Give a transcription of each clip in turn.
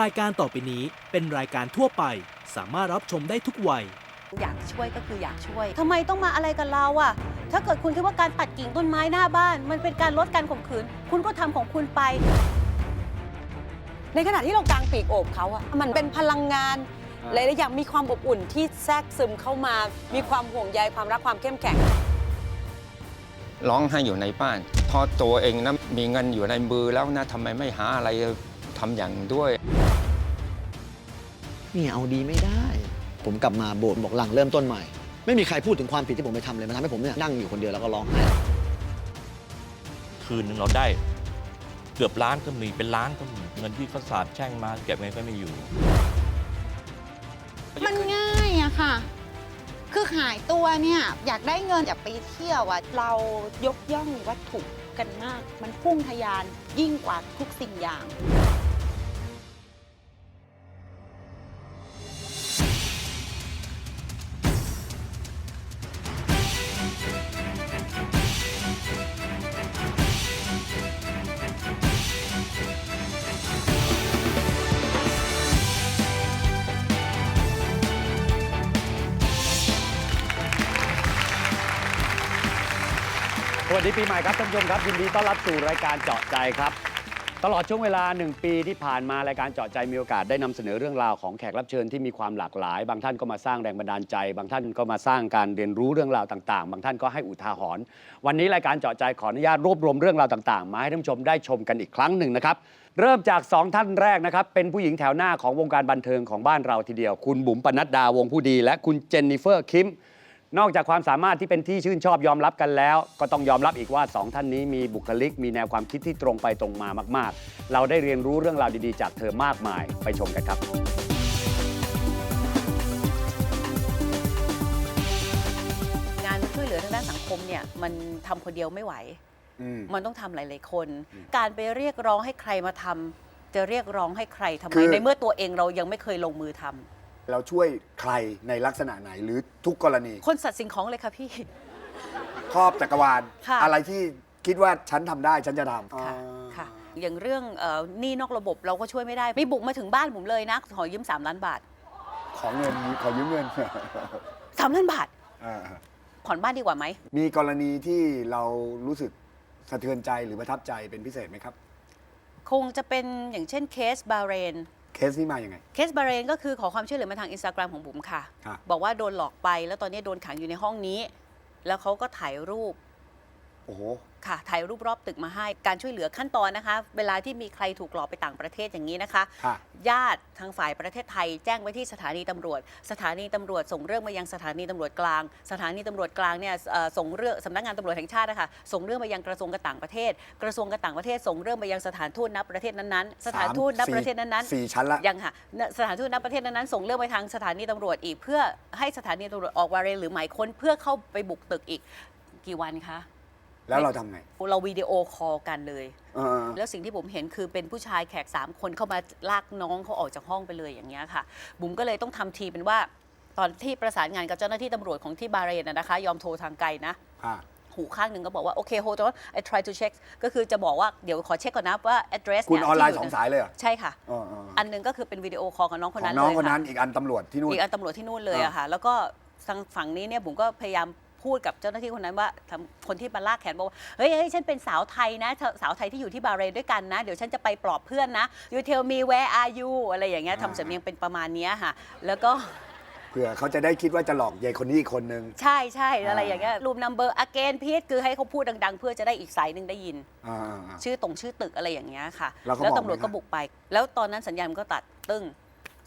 รายการต่อไปนี้เป็นรายการทั่วไป สามารถรับชมได้ทุกวัย อยากช่วยก็คืออยากช่วย ทำไมต้องมาอะไรกับเราอะถ้าเกิดคุณคิดว่าการตัดกิ่งต้นไม้หน้าบ้าน มันเป็นการลดการข่มขืน คุณก็ทำของคุณไป ในขณะที่เรากางปีกโอบเขาอะมันเป็นพลังงานหลายๆอย่างมีความอบอุ่นที่แทรกซึมเข้ามา มีความห่วงใยความรักความเข้มแข็ง ร้องให้อยู่ในบ้านพอตัวเองนะมีเงินอยู่ในมือแล้วนะทำไมไม่หาอะไรทำอย่างด้วย เนี่ยเอาดีไม่ได้ ผมกลับมาโบสถ์บอกหลังเริ่มต้นใหม่ ไม่มีใครพูดถึงความผิดที่ผมไปทำเลยมันทำให้ผมเนี่ยนั่งอยู่คนเดียวแล้วก็ร้องไห้คืนนึงเราได้เกือบล้านก็มีเป็นล้านก็มีเงินที่เขาสาบแช่งมาเก็บไงก็ไม่อยู่ มันง่ายอะค่ะ คือหายตัวเนี่ยอยากได้เงินอยากไปเที่ยวอะเรายกย่องวัตถุกันมาก มันพุ่งทะยานยิ่งกว่าทุกสิ่งอย่าง สวัสดีปีใหม่ครับท่านผู้ชมครับยินดีต้อนรับสู่รายการเจาะใจครับ ตลอดช่วงเวลา 1 ปีที่ผ่านมารายการเจาะใจมีโอกาสได้นำเสนอเรื่องราวของแขกรับเชิญที่มีความหลากหลาย บางท่านก็มาสร้างแรงบันดาลใจ บางท่านก็มาสร้างการเรียนรู้เรื่องราวต่างๆ บางท่านก็ให้อุทาหรณ์วันนี้รายการเจาะใจขออนุญาตรวบรวมเรื่องราวต่างๆมาให้ท่านผู้ชมได้ชมกันอีกครั้งหนึ่งนะครับเริ่มจากสองท่านแรกนะครับเป็นผู้หญิงแถวหน้าของวงการบันเทิงของบ้านเราทีเดียว คุณบุ๋มปนัดดาวงผู้ดี และคุณเจนนิเฟอร์คิม นอกจากความสามารถที่เป็นที่ชื่นชอบยอมรับกันแล้ว ก็ต้องยอมรับอีกว่าสองท่านนี้มีบุคลิก มีแนวความคิดที่ตรงไปตรงมามาก ๆ เราได้เรียนรู้เรื่องราวดีๆ จากเธอมากมายไปชมกันครับ งานช่วยเหลือทางด้านสังคมเนี่ยมันทำคนเดียวไม่ไหวมันต้องทำหลาย ๆ คน การไปเรียกร้องให้ใครมาทำจะเรียกร้องให้ใครทำไมคือ ในเมื่อตัวเองเรายังไม่เคยลงมือทำ เราช่วยใครในลักษณะไหนหรือทุกกรณี คนสัตว์สิ่งของเลยค่ะพี่ ครอบจักรวาล ค่ะ อะไรที่คิดว่าฉันทำได้ฉันจะทำค่ะอ่าค่ะ อย่างเรื่องเอ่อหนี้นอกระบบเราก็ช่วยไม่ได้มีบุกมาถึงบ้านผมเลยนะ ขอยืม3ล้านบาทขอเงินขอยืมเงิน 3ล้านบาทอ่าผ่อนบ้านดีกว่าไหม มีกรณีที่เรารู้สึกสะเทือนใจหรือประทับใจเป็นพิเศษไหมครับ คงจะเป็นอย่างเช่นเคสบาเรน เคสนี้มาอย่างไง เคสบาเรนก็คือขอความช่วยเหลือมาทางอินสตาแกรมของบุ๋มค่ะ ครับ บอกว่าโดนหลอกไปแล้วตอนนี้โดนขังอยู่ในห้องนี้ แล้วเขาก็ถ่ายรูปโอ้โห ค่ะถ่ายรูปรอบตึกมาให้การช่วยเหลือขั้นตอนนะคะ เวลาที่มีใครถูกหลอกไปต่างประเทศอย่างนี้นะคะ ค่ะ ญาติทางฝ่ายประเทศไทยแจ้งไว้ที่สถานีตำรวจ สถานีตำรวจส่งเรื่องมายังสถานีตำรวจกลาง สถานีตำรวจกลางเนี่ยเอ่อส่งเรื่องสำนักงานตำรวจแห่งชาตินะคะส่งเรื่องมายังกระทรวงการต่างประเทศ กระทรวงการต่างประเทศส่งเรื่องมายังสถานทูตณประเทศนั้นๆสถานทูตณประเทศนั้นๆ สี่ชั้นละ ยังค่ะสถานทูตณประเทศนั้นๆส่งเรื่องไปทางสถานีตำรวจอีก เพื่อให้สถานีตำรวจออกวาเรนหรือหมายค้นเพื่อเข้าไปบุกตึกอีกกี่วันคะ แล้วเราทำไงเราวิดีโอคอลกันเลย เออ แล้วสิ่งที่ผมเห็นคือเป็นผู้ชายแขก 3 คนเข้ามาลากน้องเขาออกจากห้องไปเลยอย่างเงี้ยค่ะ บุ๋มก็เลยต้องทำทีเป็นว่า ตอนที่ประสานงานกับเจ้าหน้าที่ตำรวจของที่บาห์เรนนะนะคะ ยอมโทรทางไกลนะค่ะหูข้างหนึ่งก็บอกว่า โอเค hold on I try to check ก็คือจะบอกว่าเดี๋ยวขอเช็คก่อนนะว่า address คุณเยออนไลน์ที่สองสายเลยเหรอใช่ค่ะ เออเอออันหนึงก็คือเป็นวิดีโอคอลกับน้องคนขอนั้งนน้องเลยคนนั้นค่ะอีกอันตำรวจที่นู่น อีกอันตำรวจที่นู่นเลยอ่าอะค่ะ แล้วก็ทางฝั่งนี้เนี่ยผมก็พยายาม พูดกับเจ้าหน้าที่คนนั้นว่าทำคนที่มาลากแขนบอกว่าเฮ้ยเฮ้ยฉันเป็นสาวไทยนะเธอสาวไทยที่อยู่ที่บาห์เรนด้วยกันนะ เดี๋ยวฉันจะไปปลอบเพื่อนนะ you tell me where are you อะไรอย่างเงี้ยทำสำเนียงเป็นประมาณเนี้ยค่ะ แล้วก็ เผื่อเขาจะได้คิดว่าจะหลอกยายคนนี้อีกคนนึง ใช่ใช่อะไรอ่าอย่างเงี้ยรูมนัมเบอร์ again พีทคือให้เขาพูดดัง ๆ เพื่อจะได้อีกสายหนึ่งได้ยิน อ่าอ่าอ่าชื่อตรงชื่อตึกอะไรอย่างเงี้ยค่ะ แล้วเขาแล้วบอกตำรวจไหมก็คะบุกไป แล้วตอนนั้นสัญญาณมันก็ตัดตึ้ง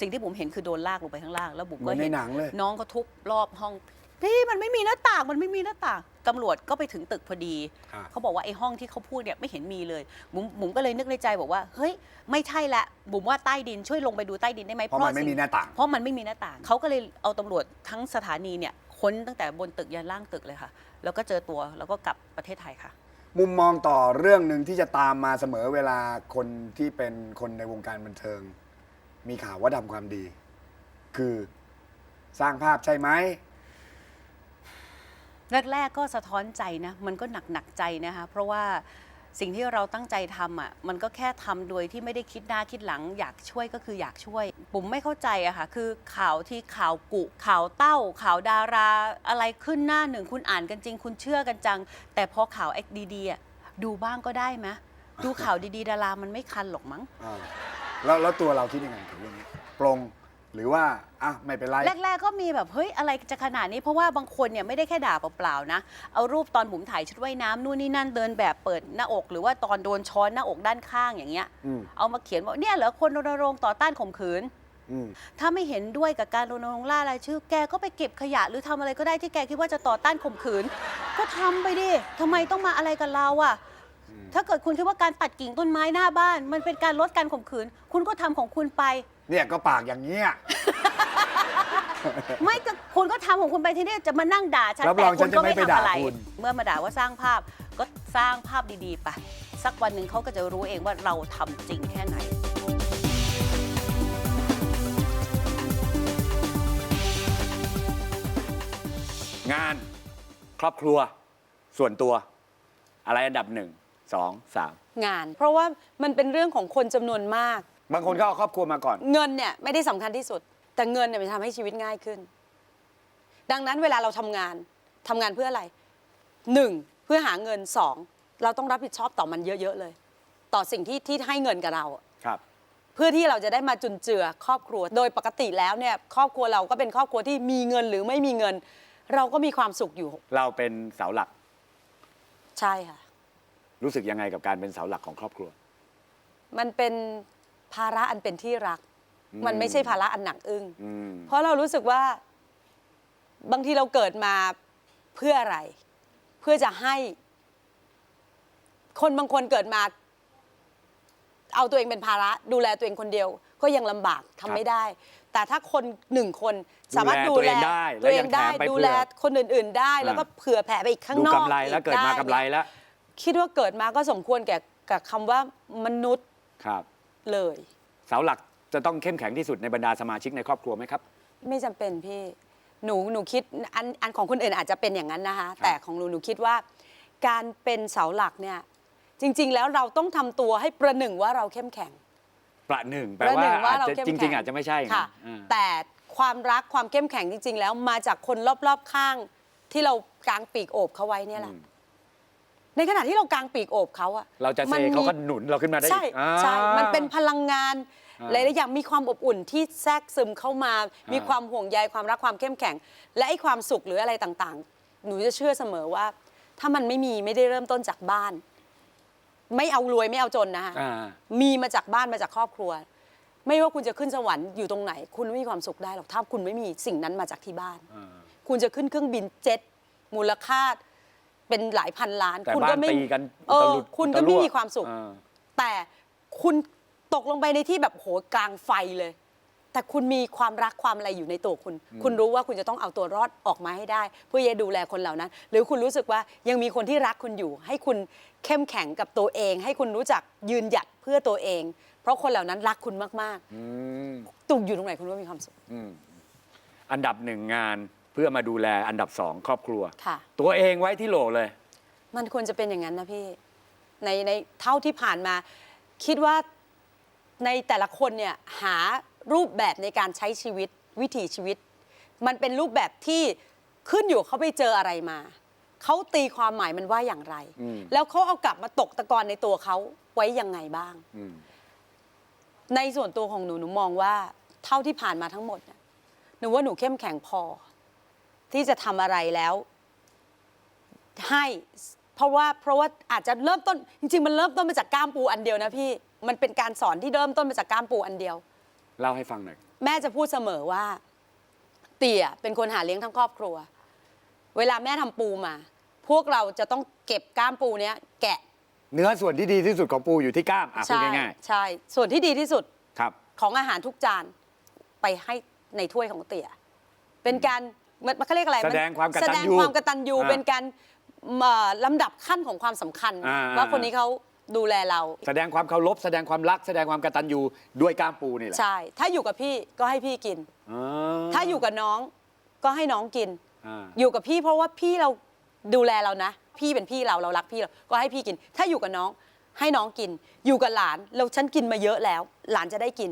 สิ่งที่ผมเห็นคือโดนลากลงไปข้างล่าง แล้วบุ๋มเหมืก็อนในเห็นหนังเลย น้องก็ทุบรอบห้อง พี่มันไม่มีหน้าต่างมันไม่มีหน้าต่างตำรวจก็ไปถึงตึกพอดีค่ะเขาบอกว่าไอ้ห้องที่เขาพูดเนี่ยไม่เห็นมีเลยบุ๋มบุ๋มก็เลยนึกในใจบอกว่า เฮ้ยไม่ใช่ละบุ๋มว่าใต้ดินช่วยลงไปดูใต้ดินได้ไหมเพราะมันไม่สิ่ง มีหน้าต่าง เพราะมันไม่มีหน้าต่าง เขาก็เลยเอาตำรวจทั้งสถานีเนี่ยค้นตั้งแต่บนตึกยันล่างตึกเลยค่ะ แล้วก็เจอตัวแล้วก็กลับประเทศไทยค่ะ มุมมองต่อเรื่องหนึ่งที่จะตามมาเสมอเวลาคนที่เป็นคนในวงการบันเทิง มีข่าวว่าทำความดี คือสร้างภาพใช่ไหม แรก ๆ ก็สะท้อนใจนะ มันก็หนักหนักๆใจนะคะ เพราะว่าสิ่งที่เราตั้งใจทำอะ มันก็แค่ทำโดยที่ไม่ได้คิดหน้าคิดหลัง อยากช่วยก็คืออยากช่วย ผมไม่เข้าใจอะค่ะ คือข่าวที่ข่าวกุ ข่าวเต้า ข่าวดารา อะไรขึ้นหน้าหนึ่งคุณอ่านกันจริง คุณเชื่อกันจัง แต่พอข่าวเอ็กดีๆอะดูบ้างก็ได้ไหมดูข่าวดีๆ ดารามันไม่คันหรอกมั้ง อ่าแล้วแล้วตัวเราคิดยังไงกับเรื่องนี้ปรง หรือว่าอะไม่เป็นไร แรก ๆ ก็มีแบบเฮ้ยอะไรจะขนาดนี้เพราะว่าบางคนเนี่ยไม่ได้แค่ด่าเปล่าๆนะ เอารูปตอนผมถ่ายชุดว่ายน้ำนู่นนี่นั่นเดินแบบเปิดหน้าอก หรือว่าตอนโดนช้อนหน้าอกด้านข้างอย่างเงี้ย อืม เอามาเขียนว่าเนี่ยเหรอคนรณรงค์ต่อต้านข่มขืน อืม ถ้าไม่เห็นด้วยกับการรณรงค์ล่ารายชื่อ แกก็ไปเก็บขยะหรือทำอะไรก็ได้ที่แกคิดว่าจะต่อต้านข่มขืน ก็ทำไปดิทำไมต้องมาอะไรกับเราอะถ้าเกิดคุณคิดว่าการตัดกิ่งต้นไม้หน้าบ้าน มันเป็นการลดการข่มขืน คุณก็ทำของคุณไป เนี่ยก็ปากอย่างเงี้ย ไม่ก็คุณก็ทำของคุณไปที่นี่จะมานั่งด่าฉันรับแต่รองคุฉัณนจะก็ไม่ไม่ไปทำด่าอะไร คุณ เมื่อมาด่าว่าสร้างภาพก็สร้างภาพดีๆไปสักวันหนึ่งเขาก็จะรู้เองว่าเราทำจริงแค่ไหน งานครอบครัวส่วนตัว อะไรอันดับหนึ่งสองสาม งาน เพราะว่ามันเป็นเรื่องของคนจำนวนมาก บางคนก็เอาครอบครัวมาก่อน เงินเนี่ยไม่ได้สำคัญที่สุด แต่เงินเนี่ยมันทำให้ชีวิตง่ายขึ้น ดังนั้นเวลาเราทำงานทำงานเพื่ออะไรหนึ่งเพื่อหาเงินสองเราต้องรับผิดชอบต่อมันเยอะๆเลย ต่อสิ่งที่ที่ให้เงินกับเราอะ ครับ เพื่อที่เราจะได้มาจุนเจือครอบครัว โดยปกติแล้วเนี่ยครอบครัวเราก็เป็นครอบครัวที่มีเงินหรือไม่มีเงิน เราก็มีความสุขอยู่เราเป็นเสาหลัก ใช่ค่ะ รู้สึกยังไงกับการเป็นเสาหลักของครอบครัว มันเป็น ภาระอันเป็นที่รักอืมมันไม่ใช่ภาระอันหนักอึ้งอืมเพราะเรารู้สึกว่า บางทีเราเกิดมาเพื่ออะไร เพื่อจะให้ คนบางคนเกิดมา เอาตัวเองเป็นภาระ ดูแลตัวเองคนเดียว ก็ยังลำบากทำไม่ได้ แต่ถ้าคนหนึ่งคนสามารถดูดูแลแลตัวเองได้ตัวเองได้และยังแถมไปดูแลเผื่อคนอื่น ๆ ได้ แล้วก็อ่าเผื่อแผ่ไปอีกข้างดูนอกกำไรแล้วอีเกิดมาได้กำไรเนี่ยแล้วคิดว่าเกิดมาก็สมควรแก่กับคำว่ามนุษย์ครับ เลย เสาหลักจะต้องเข้มแข็งที่สุดในบรรดาสมาชิกในครอบครัวไหมครับ ไม่จำเป็นพี่หนูหนูคิดอันอันของคนอื่นอาจจะเป็นอย่างนั้นนะคะ แต่ของหนูหนูคิดว่า การเป็นเสาหลักเนี่ยจริง ๆ แล้วเราต้องทำตัวให้ประหนึ่งว่าเราเข้มแข็ง ประหนึ่งแปลประหว่านึ่งว่าอาจเราจะเข้มจริงแข็งๆ อาจจะไม่ใช่นะค่ะ อ่า แต่ความรักความเข้มแข็งจริง ๆ แล้วมาจากคนรอบๆข้างที่เรากางปีกโอบเขาไว้เนี่ยแหละ อืม ในขณะที่เรากางปีกโอบเขาอะเราจะเซมันมีเขาก็หนุนเราขึ้นมาได้ใช่อีกอ่า ใช่ มันเป็นพลังงานอ่า หลายๆอย่างมีความอบอุ่นที่แทรกซึมเข้ามา มีอ่าความห่วงใยความรักความเข้มแข็ง และไอ้ความสุขหรืออะไรต่างๆ หนูจะเชื่อเสมอว่า ถ้ามันไม่มีไม่ได้เริ่มต้นจากบ้าน ไม่เอารวยไม่เอาจนนะคะอ่า มีมาจากบ้านมาจากครอบครัว ไม่ว่าคุณจะขึ้นสวรรค์อยู่ตรงไหน คุณไม่มีความสุขได้หรอกถ้าคุณไม่มีสิ่งนั้นมาจากที่บ้าน อ่า คุณจะขึ้นเครื่องบินเจ็ตมูลค่า เป็นหลายพันล้าน แต่คุณบ้าก็นไม่ตีกันเออุตอลุดคุณอุตก็รั่ไม่มีความสุข อ่า แต่คุณตกลงไปในที่แบบโหกลางไฟเลย แต่คุณมีความรักความอะไรอยู่ในตัวคุณ คุณรู้ว่าคุณจะต้องเอาตัวรอดออกมาให้ได้ เพื่อจะดูแลคนเหล่านั้น หรือคุณรู้สึกว่ายังมีคนที่รักคุณอยู่ ให้คุณเข้มแข็งกับตัวเอง ให้คุณรู้จักยืนหยัดเพื่อตัวเอง เพราะคนเหล่านั้นรักคุณมากอืม ๆ ตุกอยู่ตรงไหนคุณก็มีความสุข อืมอันดับหนึ่งงาน เพื่อมาดูแลอันดับสองครอบครัว ค่ะ ตัวเองไว้ที่โหลเลย มันควรจะเป็นอย่างนั้นนะพี่ ในในเท่าที่ผ่านมา คิดว่าในแต่ละคนเนี่ยหารูปแบบในการใช้ชีวิตวิถีชีวิต มันเป็นรูปแบบที่ขึ้นอยู่เขาไปเจออะไรมา เขาตีความหมายมันว่าอย่างไร อืม แล้วเขาเอากลับมาตกตะกอนในตัวเขาไว้ยังไงบ้าง อืม ในส่วนตัวของหนูหนูมองว่าเท่าที่ผ่านมาทั้งหมดเนี่ยหนูว่าหนูเข้มแข็งพอ ที่จะทำอะไรแล้ว ให้เพราะว่าเพราะว่าอาจจะเริ่มต้น จริงๆ มันเริ่มต้นมาจากก้ามปูอันเดียวนะพี่มันเป็นการสอนที่เริ่มต้นมาจากก้ามปูอันเดียว เล่าให้ฟังหน่อย แม่จะพูดเสมอว่า เตี่ยเป็นคนหาเลี้ยงทั้งครอบครัว เวลาแม่ทำปูมา พวกเราจะต้องเก็บก้ามปูเนี้ยแกะเนื้อส่วนที่ดีที่สุดของปูอยู่ที่กล้ามอะพูดใช่ง่ายใช่ส่วนที่ดีที่สุด ๆครับ ของอาหารทุกจานไปให้ในถ้วยของเตี่ย เป็นการ มันมันเขาเรียกอะไรแสดงความกตัญญูแสดงความกตัญญูอ่าเป็นการเอ่อลำดับขั้นของความสำคัญ อ่า ว่าคนนี้เขาดูแลเรา แสดงความเคารพแสดงความรัก แสดงความกตัญญูด้วยกล้ามปูนี่แหละใช่ ถ้าอยู่กับพี่ก็ให้พี่กินอ๋อถ้าอยู่กับน้องก็ให้น้องกิน อ่าอยู่กับพี่เพราะว่าพี่เราดูแลเรานะ พี่เป็นพี่เราเรารักพี่เราก็ให้พี่กิน ถ้าอยู่กับน้องให้น้องกิน อยู่กับหลานเราฉันกินมาเยอะแล้ว หลานจะได้กิน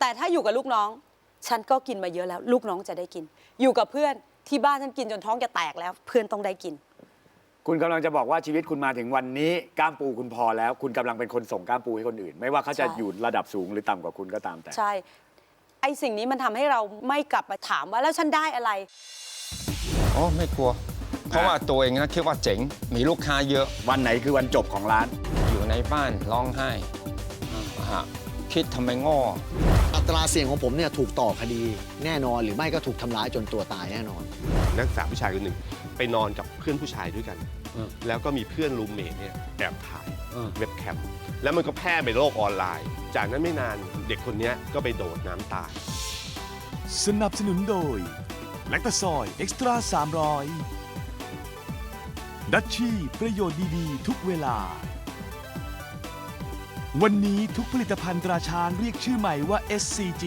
แต่ถ้าอยู่กับลูกน้อง ฉันก็กินมาเยอะแล้ว ลูกน้องจะได้กิน อยู่กับเพื่อน ที่บ้านฉันกินจนท้องจะแตกแล้ว เพื่อนต้องได้กิน คุณกำลังจะบอกว่าชีวิตคุณมาถึงวันนี้กล้ามปูคุณพอแล้ว คุณกำลังเป็นคนส่งกล้ามปูให้คนอื่น ไม่ว่าเขาจะใช่ อยู่ระดับสูงหรือต่ำกว่าคุณก็ตามแต่ ใช่ ไอสิ่งนี้มันทำให้เราไม่กลับมาถามว่าแล้วฉันได้อะไร อ๋อไม่กลัว เพราะว่าตัวเองนะคิดว่าเจ๋ง มีลูกค้าเยอะวันไหนคือวันจบของร้าน อยู่ในบ้านร้องไห้ฮะคิดทำไมง้ออั ตราเสี่ยงของผมเนี่ยถูกต่อคดีแน่นอนหรือไม่ก็ถูกทำร้ายจนตัวตายแน่นอน นักศึกษาผู้ชายคนหนึ่งไปนอนกับเพื่อนผู้ชายด้วยกันแล้วก็มีเพื่อนรูมเมทเนี่ยแอบถ่ายเว็บแคมแล้วมันก็แพร่ไปโลกออนไลน์ จากนั้นไม่นานเด็กคนเนี้ยก็ไปโดดน้ำตาย สนับสนุนโดย แลคตาซอยเอ็กซ์ตร้า300 ดัชชี่ประโยชน์ดี ๆ ทุกเวลา วันนี้ทุกผลิตภัณฑ์ตราช้างเรียกชื่อใหม่ว่า SCG